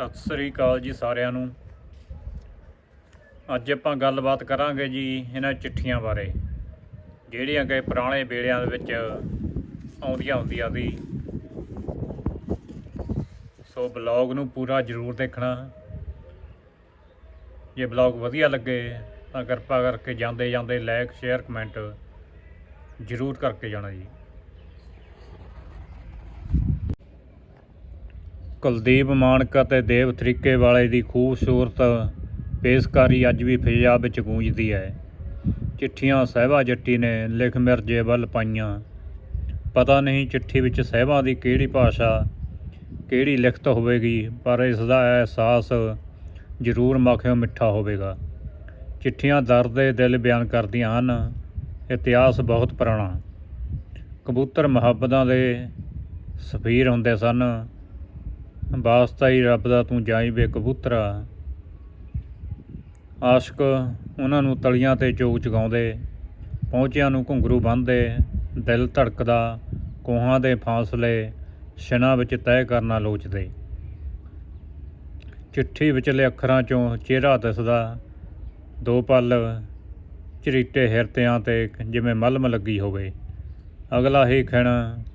ਸਤਿ ਸ੍ਰੀ ਅਕਾਲ ਜੀ ਸਾਰਿਆਂ ਨੂੰ। ਅੱਜ ਆਪਾਂ ਗੱਲਬਾਤ ਕਰਾਂਗੇ ਜੀ ਇਹਨਾਂ ਚਿੱਠੀਆਂ ਬਾਰੇ, ਜਿਹੜੀਆਂ ਕਿ ਪੁਰਾਣੇ ਵੇਲਿਆਂ ਦੇ ਵਿੱਚ ਆਉਂਦੀਆਂ ਹੁੰਦੀਆਂ ਸੀ। ਸੋ ਬਲੌਗ ਨੂੰ ਪੂਰਾ ਜ਼ਰੂਰ ਦੇਖਣਾ। ਜੇ ਬਲੌਗ ਵਧੀਆ ਲੱਗੇ ਤਾਂ ਕਿਰਪਾ ਕਰਕੇ ਜਾਂਦੇ ਜਾਂਦੇ ਲਾਈਕ ਸ਼ੇਅਰ ਕਮੈਂਟ ਜ਼ਰੂਰ ਕਰਕੇ ਜਾਣਾ ਜੀ। ਕੁਲਦੀਪ ਮਾਨਕ ਅਤੇ ਦੇਵ ਤਰੀਕੇ ਵਾਲੇ ਦੀ ਖੂਬਸੂਰਤ ਪੇਸ਼ਕਾਰੀ ਅੱਜ ਵੀ ਫਿਜ਼ਾ ਵਿੱਚ ਗੂੰਜਦੀ ਹੈ। ਚਿੱਠੀਆਂ ਸਹਿਬਾ ਜੱਟੀ ਨੇ ਲਿਖ ਮਿਰਜੇ ਵੱਲ ਪਾਈਆਂ। ਪਤਾ ਨਹੀਂ ਚਿੱਠੀ ਵਿੱਚ ਸਹਿਬਾ ਦੀ ਕਿਹੜੀ ਭਾਸ਼ਾ, ਕਿਹੜੀ ਲਿਖਤ ਹੋਵੇਗੀ, ਪਰ ਇਸ ਦਾ ਅਹਿਸਾਸ ਜ਼ਰੂਰ ਮੱਖਿਓ ਮਿੱਠਾ ਹੋਵੇਗਾ। ਚਿੱਠੀਆਂ ਦਰਦ ਦੇ ਦਿਲ ਬਿਆਨ ਕਰਦੀਆਂ ਹਨ। ਇਤਿਹਾਸ ਬਹੁਤ ਪੁਰਾਣਾ। ਕਬੂਤਰ ਮੁਹੱਬਤਾਂ ਦੇ ਸਫੀਰ ਹੁੰਦੇ ਸਨ। ਵਾਸਤਾ ਹੀ ਰੱਬ ਦਾ ਤੂੰ ਜਾਈ ਵੇ ਕਬੂਤਰਾ। ਆਸ਼ਕ ਉਹਨਾਂ ਨੂੰ ਤਲੀਆਂ ਤੇ ਚੋਗ ਚਗਾਉਂਦੇ, ਪਹੁੰਚਿਆਂ ਨੂੰ ਘੁੰਗਰੂ ਬੰਨ੍ਹਦੇ, ਦਿਲ ਧੜਕਦਾ, ਕੋਹਾਂ ਦੇ ਫਾਸਲੇ ਛਿਨਾਂ ਵਿੱਚ ਤੈਅ ਕਰਨਾ ਲੋਚਦੇ। ਚਿੱਠੀ ਵਿਚਲੇ ਅੱਖਰਾਂ ਚੋਂ ਚਿਹਰਾ ਦਿਸਦਾ, ਦੋ ਪਲ ਚਰੀਟੇ ਹਿਰਤਿਆਂ ਤੇ ਜਿਵੇਂ ਮਲਮ ਲੱਗੀ ਹੋਵੇ। ਅਗਲਾ ਹੀ ਖਿਣ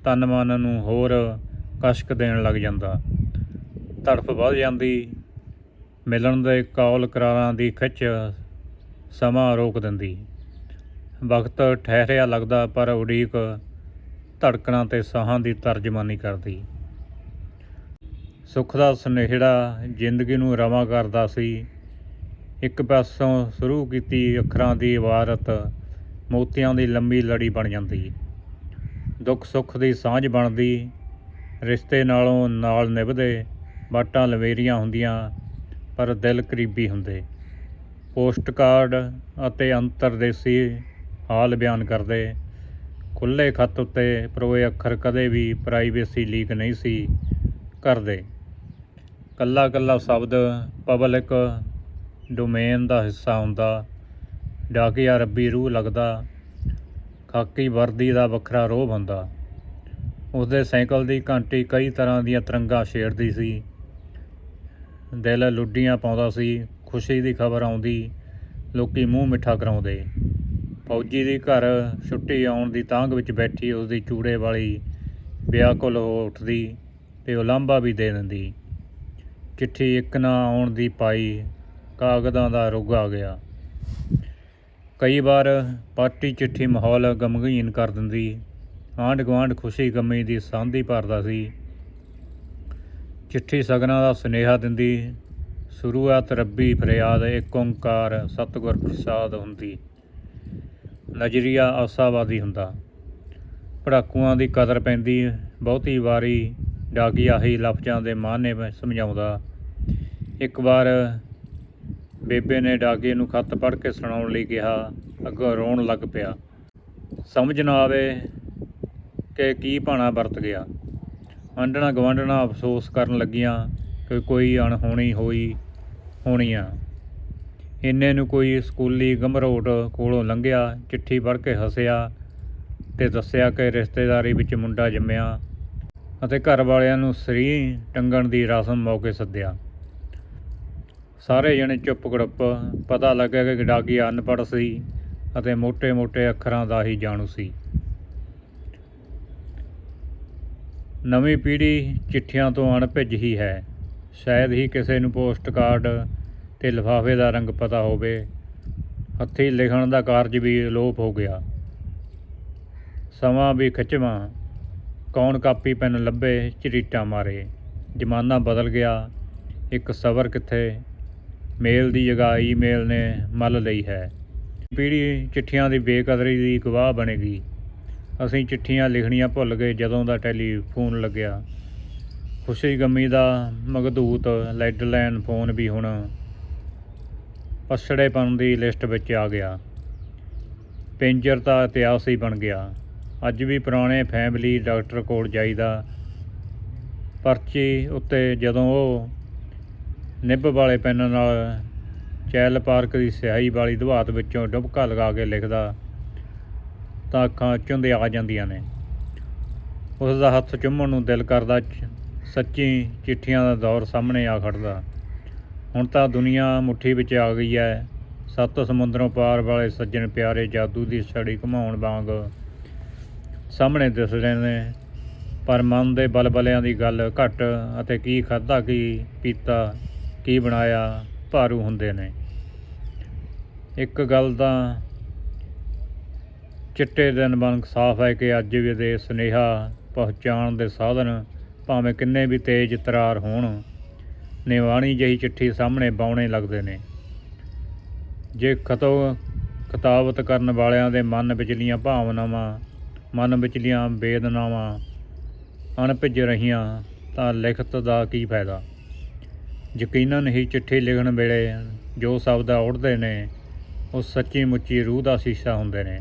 ਤਨ ਮਨ ਨੂੰ ਹੋਰ ਕਸ਼ਕ ਦੇਣ ਲੱਗ ਜਾਂਦਾ। ਤੜਫ ਵੱਧ ਜਾਂਦੀ। ਮਿਲਣ ਦੇ ਕੌਲ ਕਰਾਰਾਂ ਦੀ ਖਿੱਚ ਸਮਾਂ ਰੋਕ ਦਿੰਦੀ। ਵਕਤ ਠਹਿਰਿਆ ਲੱਗਦਾ, ਪਰ ਉਡੀਕ ਧੜਕਣਾਂ ਤੇ ਸਾਹਾਂ ਦੀ ਤਰਜਮਾਨੀ ਕਰਦੀ। ਸੁੱਖ ਦਾ ਸੁਨੇਹੜਾ ਜ਼ਿੰਦਗੀ ਨੂੰ ਰਵਾਂ ਕਰਦਾ ਸੀ। ਇੱਕ ਪਾਸੋਂ ਸ਼ੁਰੂ ਕੀਤੀ ਅੱਖਰਾਂ ਦੀ ਇਬਾਰਤ, ਮੋਤੀਆਂ ਦੀ ਲੰਮੀ ਲੜੀ ਬਣ ਜਾਂਦੀ। ਦੁੱਖ ਸੁੱਖ ਦੀ ਸਾਂਝ ਬਣਦੀ, ਰਿਸ਼ਤੇ ਨਾਲੋਂ ਨਾਲ ਨਿਭਦੇ ਬਾਟਾਂ ਲਵੇਰੀਆਂ ਹੁੰਦੀਆਂ, ਪਰ ਦਿਲ ਕਰੀਬੀ ਹੁੰਦੇ। ਪੋਸਟ ਕਾਰਡ ਅਤੇ ਅੰਤਰਦੇਸੀ ਹਾਲ ਬਿਆਨ ਕਰਦੇ। ਖੁੱਲੇ ਖੱਤ ਉੱਤੇ ਪਰੋਏ ਅੱਖਰ ਕਦੇ ਵੀ ਪ੍ਰਾਈਵੇਸੀ ਲੀਕ ਨਹੀਂ ਸੀ ਕਰਦੇ। ਕੱਲਾ ਕੱਲਾ ਸ਼ਬਦ ਪਬਲਿਕ ਡੋਮੇਨ ਦਾ ਹਿੱਸਾ ਹੁੰਦਾ। ਡਾਕੀਆ ਰੱਬੀ ਰੂਹ ਲੱਗਦਾ। ਖਾਕੀ ਵਰਦੀ ਦਾ ਵੱਖਰਾ ਰੋਹ ਹੁੰਦਾ। ਉਸਦੇ ਸਾਈਕਲ ਦੀ ਘੰਟੀ ਕਈ ਤਰ੍ਹਾਂ ਦੀਆਂ ਤਰੰਗਾਂ ਛੇੜਦੀ ਸੀ। ਦਿਲ ਲੁੱਡੀਆਂ ਪਾਉਂਦਾ ਸੀ, ਖੁਸ਼ੀ ਦੀ ਖਬਰ ਆਉਂਦੀ, ਲੋਕੀ ਮੂੰਹ ਮਿੱਠਾ ਕਰਾਉਂਦੇ। ਫੌਜੀ ਦੀ ਘਰ ਛੁੱਟੀ ਆਉਣ ਦੀ ਤਾਂਘ ਵਿੱਚ ਬੈਠੀ ਉਸਦੀ ਚੂੜੇ ਵਾਲੀ ਵਿਆਕੁਲ ਹੋ ਉੱਠਦੀ ਤੇ ਉਲਾਂਭਾ ਵੀ ਦੇ ਦਿੰਦੀ। ਚਿੱਠੀ ਇੱਕ ਨਾ ਆਉਣ ਦੀ ਪਾਈ ਕਾਗਜ਼ਾਂ ਦਾ ਰੁੱਗ ਆ ਗਿਆ। ਕਈ ਵਾਰ ਪਾਰਟੀ ਚਿੱਠੀ ਮਾਹੌਲ ਗਮਗੀਨ ਕਰ ਦਿੰਦੀ। ਆਂਢ ਗੁਆਂਢ ਖੁਸ਼ੀ ਗਮੀ ਦੀ ਸਾਂਝੀ ਭਰਦਾ ਸੀ। ਚਿੱਠੀ ਸਗਨਾਂ ਦਾ ਸੁਨੇਹਾ ਦਿੰਦੀ, ਸ਼ੁਰੂਆਤ ਰੱਬੀ ਫਰਿਆਦ ਏਕ ਓੰਕਾਰ ਸਤਿਗੁਰ ਪ੍ਰਸਾਦ ਹੁੰਦੀ। ਨਜ਼ਰੀਆ ਆਸਾਵਾਦੀ ਹੁੰਦਾ। ਪੜਾਕੂਆਂ ਦੀ ਕਦਰ ਪੈਂਦੀ, ਬਹੁਤੀ ਵਾਰੀ ਡਾਕੀਆ ਹੀ ਲਫ਼ਜ਼ਾਂ ਦੇ ਮਾਨੇ ਸਮਝਾਉਂਦਾ। ਇੱਕ ਵਾਰ ਬੇਬੇ ਨੇ ਡਾਕੀਏ ਨੂੰ ਖੱਤ ਪੜ੍ਹ ਕੇ ਸੁਣਾਉਣ ਲਈ ਕਿਹਾ, ਅੱਗੋਂ ਰੋਣ ਲੱਗ ਪਿਆ। ਸਮਝ ਨਾ ਆਵੇ ਕਿ ਕੀ ਭਾਣਾ ਵਰਤ ਗਿਆ। ਆਂਡਣਾ ਗਵਾਂਡਣਾ ਅਫਸੋਸ ਕਰਨ ਲੱਗੀਆਂ ਕਿ ਕੋਈ ਅਣਹੋਣੀ ਹੋਈ ਹੋਣੀ ਆ। ਇੰਨੇ ਨੂੰ ਕੋਈ ਸਕੂਲੀ ਗਮਰੋਟ ਕੋਲੋਂ ਲੰਘਿਆ, ਚਿੱਠੀ ਪੜ੍ਹ ਕੇ ਹੱਸਿਆ ਤੇ ਦੱਸਿਆ ਕਿ ਰਿਸ਼ਤੇਦਾਰੀ ਵਿੱਚ ਮੁੰਡਾ ਜੰਮਿਆ ਅਤੇ ਘਰ ਵਾਲਿਆਂ ਨੂੰ ਸਰੀ ਟੰਗਣ ਦੀ ਰਸਮ ਮੌਕੇ ਸੱਦਿਆ। ਸਾਰੇ ਜਣੇ ਚੁੱਪ ਗੜੱਪ, ਪਤਾ ਲੱਗਿਆ ਕਿ ਡਾਗੀ ਅਨਪੜ੍ਹ ਸੀ ਅਤੇ ਮੋٹے-ਮੋٹے ਅੱਖਰਾਂ ਦਾ ਹੀ ਜਾਣੂ ਸੀ। ਨਵੀਂ ਪੀੜ੍ਹੀ ਚਿੱਠੀਆਂ ਤੋਂ ਅਣਭਿੱਜ ਹੀ ਹੈ। ਸ਼ਾਇਦ ਹੀ ਕਿਸੇ ਨੂੰ ਪੋਸਟ ਕਾਰਡ ਤੇ ਲਿਫਾਫੇ ਦਾ ਰੰਗ ਪਤਾ ਹੋਵੇ। ਹੱਥੀਂ ਲਿਖਣ ਦਾ ਕਾਰਜ ਵੀ ਅਲੋਪ ਹੋ ਗਿਆ। ਸਮਾਂ ਵੀ ਖਿੱਚਵਾਂ। ਕੌਣ ਕਾਪੀ ਪੈਨ ਲੱਭੇ, ਝਰੀਟਾਂ ਮਾਰੇ। ਜ਼ਮਾਨਾ ਬਦਲ ਗਿਆ। ਇੱਕ ਸਬਰ ਕਿੱਥੇ? ਮੇਲ ਦੀ ਜਗ੍ਹਾ ਈਮੇਲ ਨੇ ਮੱਲ ਲਈ ਹੈ। ਪੀੜ੍ਹੀ ਚਿੱਠੀਆਂ ਦੀ ਬੇਕਦਰੀ ਦੀ ਗਵਾਹ ਬਣੇਗੀ। ਅਸੀਂ ਚਿੱਠੀਆਂ ਲਿਖਣੀਆਂ ਭੁੱਲ ਗਏ ਜਦੋਂ ਦਾ ਟੈਲੀਫੋਨ ਲੱਗਿਆ। ਖੁਸ਼ੀ ਗਮੀ ਦਾ ਮਗਦੂਤ ਲੈਂਡਲਾਈਨ ਫੋਨ ਵੀ ਹੁਣ ਪਛੜੇਪਣ ਦੀ ਲਿਸਟ ਵਿੱਚ ਆ ਗਿਆ। ਪਿੰਜਰ ਦਾ ਇਤਿਹਾਸ ਹੀ ਬਣ ਗਿਆ। ਅੱਜ ਵੀ ਪੁਰਾਣੇ ਫੈਮਿਲੀ ਡਾਕਟਰ ਕੋਲ ਜਾਈਦਾ। ਪਰਚੀ ਉੱਤੇ ਜਦੋਂ ਉਹ ਨਿੱਬ ਵਾਲੇ ਪੈਨ ਨਾਲ ਚੈਲ ਪਾਰਕ ਦੀ ਸਿਆਹੀ ਵਾਲੀ ਦਵਾਤ ਵਿੱਚੋਂ ਡੁਬਕਾ ਲਗਾ ਕੇ ਲਿਖਦਾ ਤਾਂ ਅੱਖਾਂ ਚੁੰਦੇ ਆ ਜਾਂਦੀਆਂ ਨੇ। ਉਸ ਦਾ ਹੱਥ ਚੁੰਮਣ ਨੂੰ ਦਿਲ ਕਰਦਾ ਸੱਚੀ ਚਿੱਠੀਆਂ ਦਾ ਦੌਰ ਸਾਹਮਣੇ ਆ ਖੜਦਾ। ਹੁਣ ਤਾਂ ਦੁਨੀਆ ਮੁੱਠੀ ਵਿੱਚ ਆ ਗਈ ਹੈ ਸੱਤ ਸਮੁੰਦਰੋਂ ਪਾਰ ਵਾਲੇ ਸੱਜਣ ਪਿਆਰੇ ਜਾਦੂ ਦੀ ਛੜੀ ਘੁਮਾਉਣ ਵਾਂਗ ਸਾਹਮਣੇ ਦਿਸ ਰਹੇ ਨੇ। ਪਰ ਮਨ ਦੇ ਬਲਬਲਿਆਂ ਦੀ ਗੱਲ ਘੱਟ ਅਤੇ ਕੀ ਖਾਧਾ, ਕੀ ਪੀਤਾ, ਕੀ ਬਣਾਇਆ ਭਾਰੂ ਹੁੰਦੇ ਨੇ। ਇੱਕ ਗੱਲ ਤਾਂ ਚਿੱਟੇ ਦਿਨ ਵਾਂਗ ਸਾਫ਼ ਹੈ ਕਿ ਅੱਜ ਵੀ ਦੇ ਸੁਨੇਹਾ, ਪਹੁੰਚਾਉਣ ਦੇ ਸਾਧਨ ਭਾਵੇਂ ਕਿੰਨੇ ਵੀ ਤੇਜ਼ ਤਰਾਰ ਹੋਣ, ਨਿਵਾਣੀ ਜਿਹੀ ਚਿੱਠੀ ਸਾਹਮਣੇ ਬਾਉਣੇ ਲੱਗਦੇ ਨੇ। ਜੇ ਖਤੋ ਖਤਾਵਤ ਕਰਨ ਵਾਲਿਆਂ ਦੇ ਮਨ ਵਿਚਲੀਆਂ ਭਾਵਨਾਵਾਂ, ਮਨ ਵਿਚਲੀਆਂ ਵੇਦਨਾਵਾਂ ਅਣਭਿੱਜ ਰਹੀਆਂ ਤਾਂ ਲਿਖਤ ਦਾ ਕੀ ਫਾਇਦਾ? ਯਕੀਨਨ ਹੀ ਚਿੱਠੀ ਲਿਖਣ ਵੇਲੇ ਜੋ ਸ਼ਬਦ ਉੱਡਦੇ ਨੇ, ਉਹ ਸੱਚੀ ਮੁੱਚੀ ਰੂਹ ਦਾ ਸ਼ੀਸ਼ਾ ਹੁੰਦੇ ਨੇ।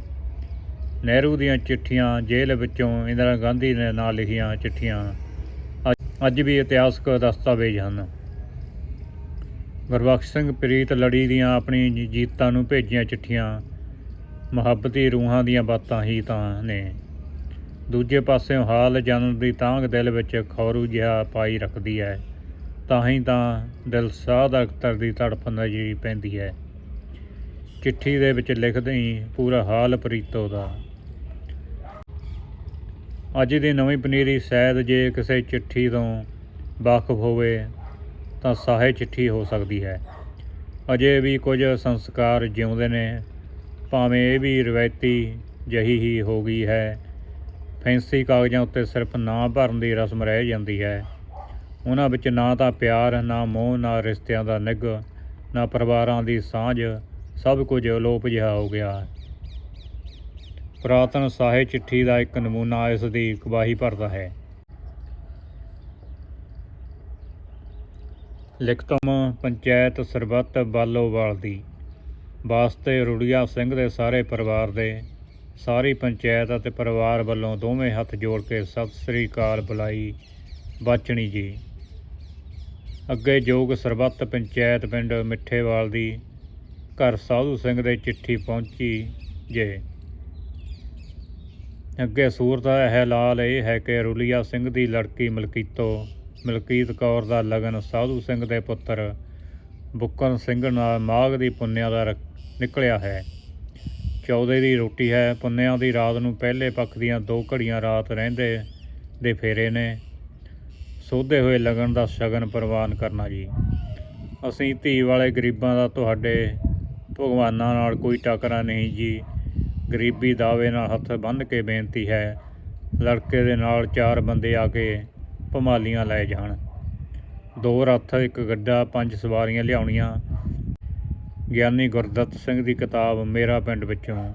ਨਹਿਰੂ ਦੀਆਂ ਚਿੱਠੀਆਂ ਜੇਲ੍ਹ ਵਿੱਚੋਂ ਇੰਦਰਾ ਗਾਂਧੀ ਨੇ ਨਾਲ ਲਿਖੀਆਂ ਚਿੱਠੀਆਂ। ਅੱਜ- ਅੱਜ ਵੀ ਇਤਿਹਾਸਕ ਦਸਤਾਵੇਜ਼ ਹਨ। ਗੁਰਬਖਸ਼ ਸਿੰਘ ਪ੍ਰੀਤ ਲੜੀ ਦੀਆਂ ਆਪਣੀ ਜੀਤਾਂ ਨੂੰ ਭੇਜੀਆਂ ਚਿੱਠੀਆਂ। ਮੁਹੱਬਤੀ ਰੂਹਾਂ ਦੀਆਂ ਬਾਤਾਂ ਹੀ ਤਾਂ ਨੇ। ਦੂਜੇ ਪਾਸਿਓਂ ਹਾਲ ਜਨਮ ਦੀ ਤਾਂਗ ਦਿਲ ਵਿੱਚ ਖੌਰੂ ਜਿਹਾ ਪਾਈ ਰੱਖਦੀ ਹੈ। ਤਾਂ ਹੀ ਤਾਂ ਦਿਲ ਸਾਧ ਅਖਤਰ ਦੀ ਤੜਫ ਨਜ਼ਰੀ ਪੈਂਦੀ ਹੈ। ਚਿੱਠੀ ਦੇ ਵਿੱਚ ਲਿਖਦੇ ਹੀ ਪੂਰਾ ਹਾਲ ਪ੍ਰੀਤੋ ਦਾ ਅੱਜ ਦੀ ਨਵੀਂ ਪਨੀਰੀ ਸ਼ਾਇਦ ਜੇ ਕਿਸੇ ਚਿੱਠੀ ਤੋਂ ਵਾਕਫ ਹੋਵੇ, ਤਾਂ ਸਾਹੇ ਚਿੱਠੀ ਹੋ ਸਕਦੀ ਹੈ। ਅਜੇ ਵੀ ਕੁਝ ਸੰਸਕਾਰ ਜਿਉਂਦੇ ਨੇ, ਭਾਵੇਂ ਇਹ ਵੀ ਰਵਾਇਤੀ ਜਹੀ ਹੀ ਹੋ ਗਈ ਹੈ। ਫੈਂਸੀ ਕਾਗਜ਼ਾਂ ਉੱਤੇ ਸਿਰਫ ਨਾਂ ਭਰਨ ਦੀ ਰਸਮ ਰਹਿ ਜਾਂਦੀ ਹੈ। ਉਹਨਾਂ ਵਿੱਚ ਨਾ ਤਾਂ ਪਿਆਰ, ਨਾ ਮੋਹ, ਨਾ ਰਿਸ਼ਤਿਆਂ ਦਾ ਨਿੱਘ, ਨਾ ਪਰਿਵਾਰਾਂ ਦੀ ਸਾਂਝ, ਸਭ ਕੁਝ ਅਲੋਪ ਜਿਹਾ ਹੋ ਗਿਆ। ਪੁਰਾਤਨ ਸਾਹੇ ਚਿੱਠੀ ਦਾ ਇੱਕ ਨਮੂਨਾ ਇਸ ਦੀ ਗਵਾਹੀ ਭਰਦਾ ਹੈ। ਲਿਖਤਮ ਪੰਚਾਇਤ ਸਰਬੱਤ ਬਾਲੋਵਾਲ ਦੀ ਵਾਸਤੇ ਰੁੜੀਆ ਸਿੰਘ ਦੇ ਸਾਰੇ ਪਰਿਵਾਰ ਦੇ, ਸਾਰੀ ਪੰਚਾਇਤ ਅਤੇ ਪਰਿਵਾਰ ਵੱਲੋਂ ਦੋਵੇਂ ਹੱਥ ਜੋੜ ਕੇ ਸਤਿ ਸ੍ਰੀ ਅਕਾਲ ਬੁਲਾਈ ਬਾਚਣੀ ਜੀ। ਅੱਗੇ ਜੋਗ ਸਰਬੱਤ ਪੰਚਾਇਤ ਪਿੰਡ ਮਿੱਠੇਵਾਲ ਦੀ ਘਰ ਸਾਧੂ ਸਿੰਘ ਦੇ ਚਿੱਠੀ ਪਹੁੰਚੀ ਜੇ। ਅੱਗੇ ਸੂਰਤ ਹੈ ਲਾਲ ਇਹ ਹੈ ਕਿ ਰੁਲੀਆ ਸਿੰਘ ਦੀ ਲੜਕੀ ਮਲਕੀਤੋ, ਮਲਕੀਤ ਕੌਰ ਦਾ ਲਗਨ ਸਾਧੂ ਸਿੰਘ ਦੇ ਪੁੱਤਰ ਬੁੱਕਨ ਸਿੰਘ ਨਾਲ ਮਾਘ ਦੀ ਪੁੰਨਿਆ ਦਾ ਰ- ਨਿਕਲਿਆ ਹੈ। ਚੌਦੇ ਦੀ ਰੋਟੀ ਹੈ, ਪੁੰਨਿਆਂ ਦੀ ਰਾਤ ਨੂੰ ਪਹਿਲੇ ਪੱਖ ਦੀਆਂ ਦੋ ਘੜੀਆਂ ਰਾਤ ਰਹਿੰਦੇ ਦੇ ਫੇਰੇ ਨੇ। ਸੋਧੇ ਹੋਏ ਲਗਨ ਦਾ ਸ਼ਗਨ ਪ੍ਰਵਾਨ ਕਰਨਾ ਜੀ। ਅਸੀਂ ਧੀ ਵਾਲੇ ਗਰੀਬਾਂ ਦਾ ਤੁਹਾਡੇ ਭਗਵਾਨਾਂ ਨਾਲ ਕੋਈ ਟਕਰਾ ਨਹੀਂ ਜੀ। ਗਰੀਬੀ ਦਾਅਵੇ ਨਾਲ ਹੱਥ ਬੰਨ੍ਹ ਕੇ ਬੇਨਤੀ ਹੈ, ਲੜਕੇ ਦੇ ਨਾਲ ਚਾਰ ਬੰਦੇ ਆ ਕੇ ਭਮਾਲੀਆਂ ਲੈ ਜਾਣ। ਦੋ ਰੱਥ, ਇੱਕ ਗੱਡਾ, ਪੰਜ ਸਵਾਰੀਆਂ ਲਿਆਉਣੀਆਂ। ਗਿਆਨੀ ਗੁਰਦੱਤ ਸਿੰਘ ਦੀ ਕਿਤਾਬ ਮੇਰਾ ਪਿੰਡ ਵਿੱਚੋਂ।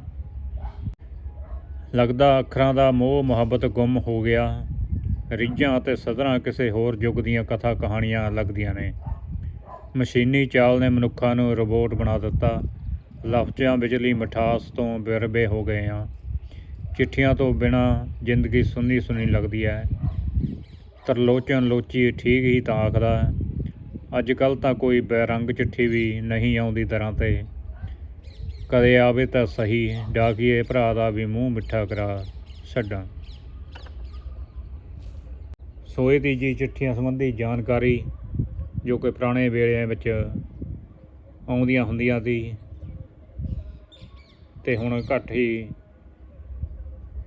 ਲੱਗਦਾ ਅੱਖਰਾਂ ਦਾ ਮੋਹ ਮੁਹੱਬਤ ਗੁੰਮ ਹੋ ਗਿਆ। ਰਿੱਝਾਂ ਅਤੇ ਸਦਰਾਂ ਕਿਸੇ ਹੋਰ ਯੁੱਗ ਦੀਆਂ ਕਥਾ ਕਹਾਣੀਆਂ ਲੱਗਦੀਆਂ ਨੇ। ਮਸ਼ੀਨੀ ਚਾਲ ਨੇ ਮਨੁੱਖਾਂ ਨੂੰ ਰੋਬੋਟ ਬਣਾ ਦਿੱਤਾ। ਲਫ਼ਜ਼ਾਂ ਵਿਚਲੀ ਮਿਠਾਸ ਤੋਂ ਬਿਰਬੇ ਹੋ ਗਏ ਆ ਚਿੱਠੀਆਂ ਤੋਂ ਬਿਨਾ ਜ਼ਿੰਦਗੀ ਸੁੰਨੀ ਸੁੰਨੀ ਲੱਗਦੀ ਹੈ। ਤਰਲੋਚਨ ਲੋਚੀ ਠੀਕ ਹੀ ਤਾਂ ਆਖਦਾ ਅੱਜ ਕੱਲ ਤਾਂ ਕੋਈ ਬੇਰੰਗ ਚਿੱਠੀ ਵੀ ਨਹੀਂ ਆਉਂਦੀ ਤਰ੍ਹਾਂ ਤੇ। ਕਦੇ ਆਵੇ ਤਾਂ ਸਹੀ, ਡਾਕੀਏ ਭਰਾ ਦਾ ਵੀ ਮੂੰਹ ਮਿੱਠਾ ਕਰਾ ਛੱਡਾਂ। ਸੋਏ ਦੀ ਜੀ ਚਿੱਠੀਆਂ ਸੰਬੰਧੀ ਜਾਣਕਾਰੀ ਜੋ ਕਿ ਪੁਰਾਣੇ ਵੇਲਿਆਂ ਵਿੱਚ ਆਉਂਦੀਆਂ ਹੁੰਦੀਆਂ ਸੀ ਤੇ ਹੁਣ ਘੱਟ ਹੀ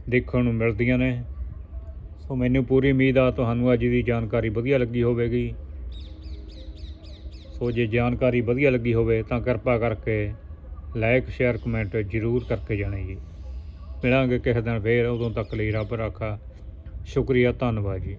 ਦੇਖਣ ਨੂੰ ਮਿਲਦੀਆਂ ਨੇ। ਸੋ ਮੈਨੂੰ ਪੂਰੀ ਉਮੀਦ ਆ ਤੁਹਾਨੂੰ ਅੱਜ ਦੀ ਜਾਣਕਾਰੀ ਵਧੀਆ ਲੱਗੀ ਹੋਵੇਗੀ। ਸੋ ਜੇ ਜਾਣਕਾਰੀ ਵਧੀਆ ਲੱਗੀ ਹੋਵੇ ਤਾਂ ਕਿਰਪਾ ਕਰਕੇ ਲਾਈਕ, ਸ਼ੇਅਰ, ਕਮੈਂਟ ਜ਼ਰੂਰ ਕਰਕੇ ਜਾਣੇ ਜੀ। ਮਿਲਾਂਗੇ ਕਿਸੇ ਦਿਨ ਫੇਰ। ਉਦੋਂ ਤੱਕ ਲਈ ਰੱਬ ਰਾਖਾ। ਸ਼ੁਕਰੀਆ, ਧੰਨਵਾਦ ਜੀ।